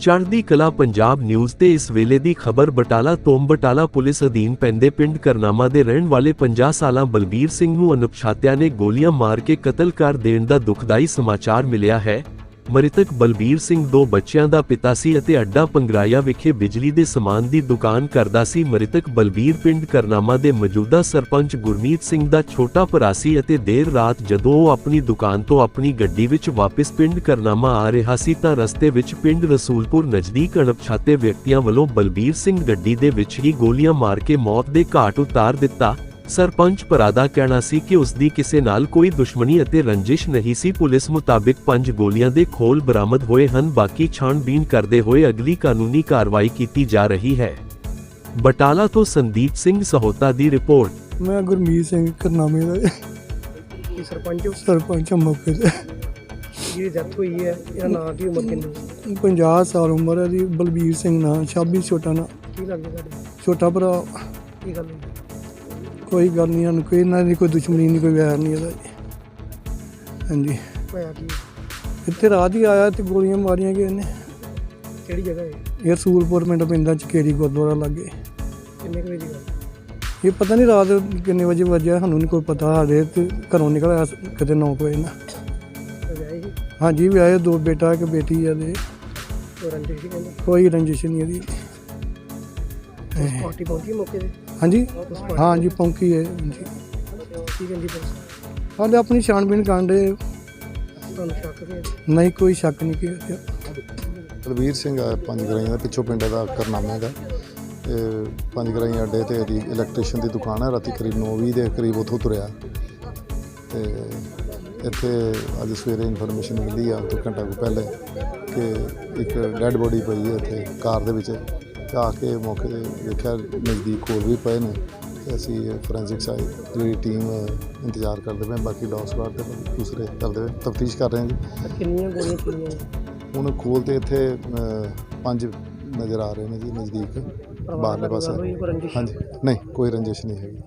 ਚੜ੍ਹਦੀ ਕਲਾ ਪੰਜਾਬ ਨਿਊਜ਼ ਤੇ ਇਸ ਵੇਲੇ ਦੀ ਖਬਰ ਬਟਾਲਾ ਤੋਂ ਬਟਾਲਾ ਪੁਲਿਸ ਅਧੀਨ ਪੈਂਦੇ ਪਿੰਡ ਕਰਨਾਮਾ ਦੇ ਰਹਿਣ ਵਾਲੇ 50 ਸਾਲਾਂ ਬਲਬੀਰ ਸਿੰਘ ਨੂੰ ਅਣਪਛਾਤਿਆਂ ਨੇ ਗੋਲੀਆਂ ਮਾਰ ਕੇ ਕਤਲ ਕਰ ਦੇਣ ਦਾ ਦੁਖਦਾਈ ਸਮਾਚਾਰ ਮਿਲਿਆ ਹੈ। ਮ੍ਰਿਤਕ ਬਲਬੀਰ ਸਿੰਘ ਦੋ ਬੱਚਿਆਂ ਦਾ ਪਿਤਾ ਸੀ ਅਤੇ ਅੱਡਾ ਪੰਗਰਾਇਆ ਵਿਖੇ ਬਿਜਲੀ ਦੇ ਸਮਾਨ ਦੀ ਦੁਕਾਨ ਕਰਦਾ ਸੀ। ਮ੍ਰਿਤਕ ਬਲਬੀਰ ਪਿੰਡ ਕਰਨਾਮਾ ਦੇ ਮੌਜੂਦਾ ਸਰਪੰਚ ਗੁਰਮੀਤ ਸਿੰਘ ਦਾ ਛੋਟਾ ਭਰਾ ਸੀ ਅਤੇ ਦੇਰ ਰਾਤ ਜਦੋਂ ਉਹ ਆਪਣੀ ਦੁਕਾਨ ਤੋਂ ਆਪਣੀ ਗੱਡੀ ਵਿੱਚ ਵਾਪਸ ਪਿੰਡ ਕਰਨਾਮਾ ਆ ਰਿਹਾ ਸੀ ਤਾਂ ਰਸਤੇ ਵਿੱਚ ਪਿੰਡ ਰਸੂਲਪੁਰ ਨਜ਼ਦੀਕ ਅਣਪਛਾਤੇ ਵਿਅਕਤੀਆਂ ਵੱਲੋਂ ਬਲਬੀਰ ਸਿੰਘ ਗੱਡੀ ਦੇ ਵਿੱਚ ਹੀ ਗੋਲੀਆਂ ਮਾਰ ਕੇ ਮੌਤ ਦੇ ਘਾਟ ਉਤਾਰ ਦਿੱਤਾ। ਸਰਪੰਚ ਭਰਾ ਦਾ ਕਹਿਣਾ ਸੀ ਕਿ ਉਸ ਦੀ ਕਿਸੇ ਨਾਲ ਕੋਈ ਦੁਸ਼ਮਣੀ ਅਤੇ ਰੰਜਿਸ਼ ਨਹੀਂ ਸੀ। ਪੁਲਿਸ ਮੁਤਾਬਿਕ ਪੰਜ ਗੋਲੀਆਂ ਦੇ ਖੋਲ ਬਰਾਮਦ ਹੋਏ ਹਨ। ਬਾਕੀ ਛਾਣਬੀਨ ਕਰਦੇ ਹੋਏ ਅਗਲੀ ਕਾਨੂੰਨੀ ਕਾਰਵਾਈ ਕੀਤੀ ਜਾ ਰਹੀ ਹੈ। ਬਟਾਲਾ ਤੋਂ ਸੰਦੀਪ ਸਿੰਘ ਸਹੋਤਾ ਦੀ ਰਿਪੋਰਟ। ਮੈਂ ਗੁਰਮੀਤ ਸਿੰਘ ਕਰਨਾਮੇ ਦਾ। ਸਰਪੰਚ ਹੋ? ਸਰਪੰਚ ਹਾਂ ਮੌਕੇ ਤੇ। ਜਿਹਦੀ ਡੈਥ ਹੋਈ ਹੈ ਇਹਦਾ ਨਾਂ ਕੀ ਉਮਰ ਕਿੰਨੀ? 50 ਸਾਲ ਉਮਰ ਹੈ ਦੀ ਬਲਬੀਰ ਸਿੰਘ ਨਾਂ 26 ਛੋਟਾ ਨਾਂ। ਕੀ ਲੱਗਦਾ ਛੋਟਾ ਭਰਾ। ਕੀ ਗੱਲ ਹੋਈ? ਕੋਈ ਗੱਲ ਨਹੀਂ ਸਾਨੂੰ ਕੋਈ ਇਹਨਾਂ ਦੀ ਕੋਈ ਦੁਸ਼ਮਣੀ ਨਹੀਂ ਕੋਈ ਵੈਰ ਨਹੀਂ ਇਹਦਾ ਜੀ। ਹਾਂਜੀ। ਹੋਇਆ ਕੀ ਇੱਥੇ ਰਾਤ ਹੀ ਆਇਆ ਤੇ ਗੋਲੀਆਂ ਮਾਰੀਆਂ ਗਏ ਇਹਨੇ। ਕਿਹੜੀ ਜਗ੍ਹਾ ਹੈ ਇਹ ਰਸੂਲਪੁਰ ਪਿੰਡ ਪੈਂਦਾ ਚਕੇਰੀ ਗੁਰਦੁਆਰਾ ਲੱਗੇ। ਕਿੰਨੇ ਕੁ ਵਜੇ ਦੀ ਗੱਲ? ਇਹ ਪਤਾ ਨਹੀਂ ਰਾਤ ਕਿੰਨੇ ਵਜੇ ਵੱਜਿਆ ਸਾਨੂੰ ਨਹੀਂ ਕੋਈ ਪਤਾ ਸਾਡੇ ਤੇ ਘਰੋਂ ਨਿਕਲ ਆਇਆ ਕਿਤੇ 9 ਵਜੇ ਨਾ। ਵਿਆਹੀ ਸੀ? ਹਾਂਜੀ ਵਿਆਹੇ ਦੋ ਬੇਟਾ ਇੱਕ ਬੇਟੀ ਆ ਦੇ ਉਹ ਰੰਜਿਸ਼ ਸੀ ਕਹਿੰਦੇ? ਕੋਈ ਰੰਜਿਸ਼ ਨਹੀਂ ਇਹਦੀ। ਪਾਰਟੀ ਪਹੁੰਚੀ ਮੌਕੇ ਤੇ? ਹਾਂਜੀ। ਹਾਂਜੀ ਪੌਂਕੀ ਹੈ ਹਾਂਜੀ। ਕੀ ਕਹਿੰਦੀ ਪੁਲਿਸ ਹਾਲੇ ਆਪਣੀ ਛਾਣਬੀਨ ਕਾਂਡੇ ਤੁਹਾਨੂੰ ਸ਼ੱਕ ਕਿ ਨਹੀਂ ਕੋਈ ਸ਼ੱਕ ਨਹੀਂ ਕਿ ਬਲਵੀਰ ਸਿੰਘ ਆ ਪੰਜ ਗਰਾਈਆਂ ਦਾ ਪਿੱਛੋਂ ਪਿੰਡ ਦਾ ਕਰਨਾਮੇ ਦਾ ਤੇ ਪੰਜ ਗਰਾਈਆਂ ਅੱਡੇ ਤੇ ਇਹਦੀ ਇਲੈਕਟ੍ਰੀਸ਼ੀਅਨ ਦੀ ਦੁਕਾਨ ਹੈ ਰਾਤੀ ਕਰੀਬ 9:20 ਦੇ ਕਰੀਬ ਉੱਥੋਂ ਤੁਰਿਆ। ਤੇ ਇੱਥੇ ਅੱਜ ਸਵੇਰੇ ਇਨਫੋਰਮੇਸ਼ਨ ਮਿਲੀ ਆ ਤੋਂ ਘੰਟਾ ਕੁ ਪਹਿਲੇ ਕਿ ਇੱਕ ਡੈੱਡ ਬੋਡੀ ਪਈ ਹੈ ਇੱਥੇ ਕਾਰ ਦੇ ਵਿੱਚ। ਆ ਕੇ ਮੌਕੇ ਤੇ ਵੇਖਿਆ ਨਜ਼ਦੀਕ ਹੋਰ ਵੀ ਪਏ ਨੇ। ਤੇ ਅਸੀਂ ਫੋਰੈਂਸਿਕ ਸਾਈਡ ਜਿਹੜੀ ਟੀਮ ਇੰਤਜ਼ਾਰ ਕਰਦੇ ਪਏ ਬਾਕੀ ਡੌਗ ਸਵਾਰ ਤੇ ਦੂਸਰੇ ਕਰਦੇ ਪਏ ਤਫਤੀਸ਼ ਕਰ ਰਹੇ ਹਾਂ ਜੀ। ਕਿੰਨੀਆਂ ਗੋਲੀਆਂ ਚੱਲੀਆਂ ਹੁਣ ਖੋਲ ਤੇ ਇੱਥੇ ਪੰਜ ਨਜ਼ਰ ਆ ਰਹੇ ਨੇ ਜੀ ਨਜ਼ਦੀਕ। ਬਾਹਰਲੇ ਪਾਸੇ। ਹਾਂਜੀ। ਨਹੀਂ ਕੋਈ ਰੰਜਿਸ਼ ਨਹੀਂ ਹੈਗੀ।